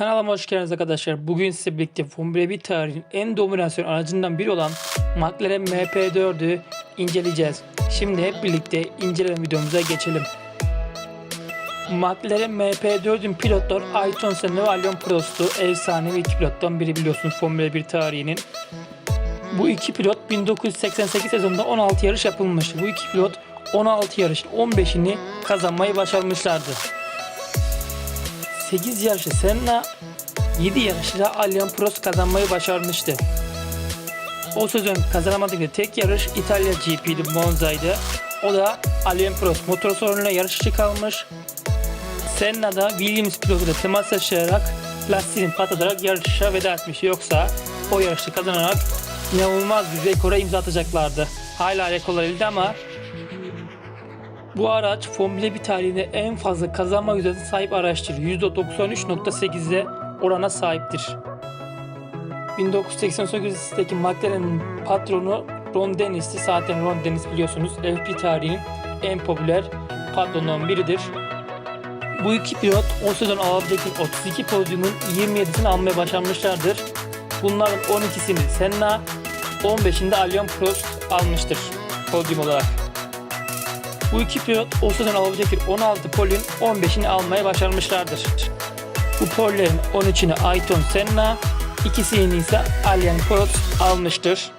Kanalıma hoş geldiniz arkadaşlar. Bugün size birlikte Formula 1 tarihinin en dominasyon aracından biri olan McLaren MP4'ü inceleyeceğiz. Şimdi hep birlikte inceleme videomuza geçelim. McLaren MP4'ün pilotları Ayrton Senna ve Alain Prost'u efsanevi iki pilottan biri biliyorsunuz Formula 1 tarihinin. Bu iki pilot 1988 sezonunda 16 yarış yapılmıştı. Bu iki pilot 16 yarışın 15'ini kazanmayı başarmışlardı. 8 yarışı Senna, 7 yarışta Alain Prost kazanmayı başarmıştı. O sezon kazanamadığı tek yarış İtalya GP'di Monza'ydı. O da Alain Prost motor sorunuyla yarış dışı kalmış. Senna da Williams pilotuyla temas yaşayarak lastiğini patlatarak yarışa veda etmiş. Yoksa o yarışı kazanarak inanılmaz bir rekora imza atacaklardı. Hala rekorlar elde ama bu araç Formula 1 tarihinde en fazla kazanma yüzdesine sahip araçtır. %93.8'de orana sahiptir. 1988'deki McLaren'in patronu Ron Dennis'ti. Zaten Ron Dennis biliyorsunuz F1 tarihinin en popüler patronundan biridir. Bu iki pilot o sezon alabilecek 32 podyumun 27'sini almaya başarmışlardır. Bunların 12'sini Senna, 15'inde Alain Prost almıştır podyum olarak. Bu iki pilot o sezon alabilecek 16 polin 15'ini almaya başarmışlardır. Bu pollerin 13'ünü Ayrton Senna, ikisini ise Alain Prost almıştır.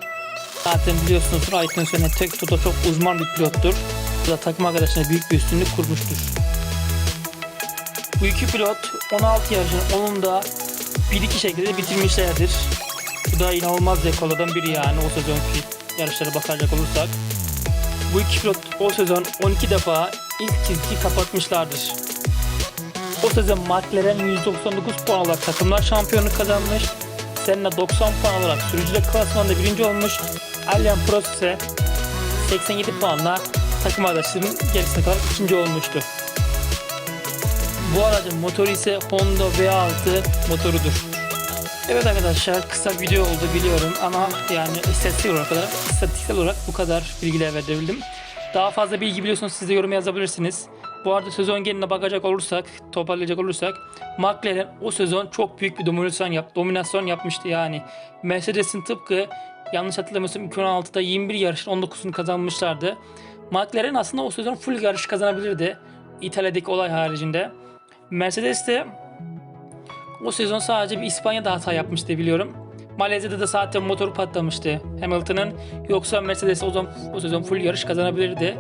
Zaten biliyorsunuz Ayrton Senna tek tuta çok uzman bir pilottur. Bu da takım arkadaşına büyük bir üstünlük kurmuştur. Bu iki pilot 16 yarışın 10'unda 1-2 şekilde bitirmişlerdir. Bu da inanılmaz rekorlardan biri yani o sezonki yarışlara bakacak olursak. Bu iki pilot o sezon 12 defa ilk çizgi kapatmışlardır. O sezon McLaren 199 puan olarak takımlar şampiyonluk kazanmış. Senna 90 puan olarak sürücüler klasmanında birinci olmuş. Alain Prost ise 87 puanla takım arkadaşlarının gerisine kadar ikinci olmuştu. Bu aracın motoru ise Honda V6 motorudur. Evet arkadaşlar kısa video oldu biliyorum ama yani istatistik olarak, istatistiksel olarak bu kadar bilgiler verebildim. Daha fazla bilgi biliyorsanız siz de yorum yazabilirsiniz. Bu arada sezon geneline bakacak olursak, toparlayacak olursak McLaren o sezon çok büyük bir dominasyon, yap, dominasyon yapmıştı yani. Mercedes'in tıpkı yanlış hatırlamıyorsam 2016'da 21 yarışın 19'unu kazanmışlardı. McLaren aslında o sezon full yarış kazanabilirdi. İtalya'daki olay haricinde. Mercedes de o sezon sadece bir İspanya'da hata yapmıştı biliyorum. Malezya'da da zaten motoru patlamıştı Hamilton'ın. Yoksa Mercedes o, zaman, o sezon full yarış kazanabilirdi.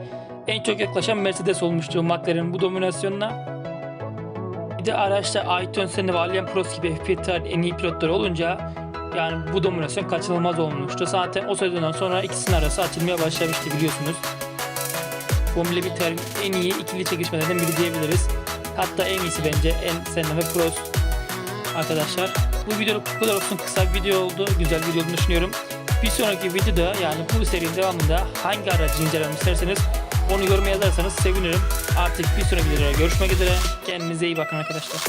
En çok yaklaşan Mercedes olmuştu McLaren'in bu dominasyonuna. Bir de araçta Ayrton Senna ve Alain Prost gibi F1 tarihin en iyi pilotları olunca yani bu dominasyon kaçınılmaz olmuştu. Zaten o sezondan sonra ikisinin arası açılmaya başlamıştı biliyorsunuz. Formula 1 tarihin en iyi ikili çekişmelerden biri diyebiliriz. Hatta en iyisi bence en Senna ve Prost arkadaşlar. Bu video bu kadar olsun kısa bir video oldu. Güzel bir video olduğunu düşünüyorum. Bir sonraki videoda yani bu serinin devamında hangi aracı incelememi isterseniz onu yoruma yazarsanız sevinirim. Artık bir sonraki videoda görüşmek üzere. Kendinize iyi bakın arkadaşlar.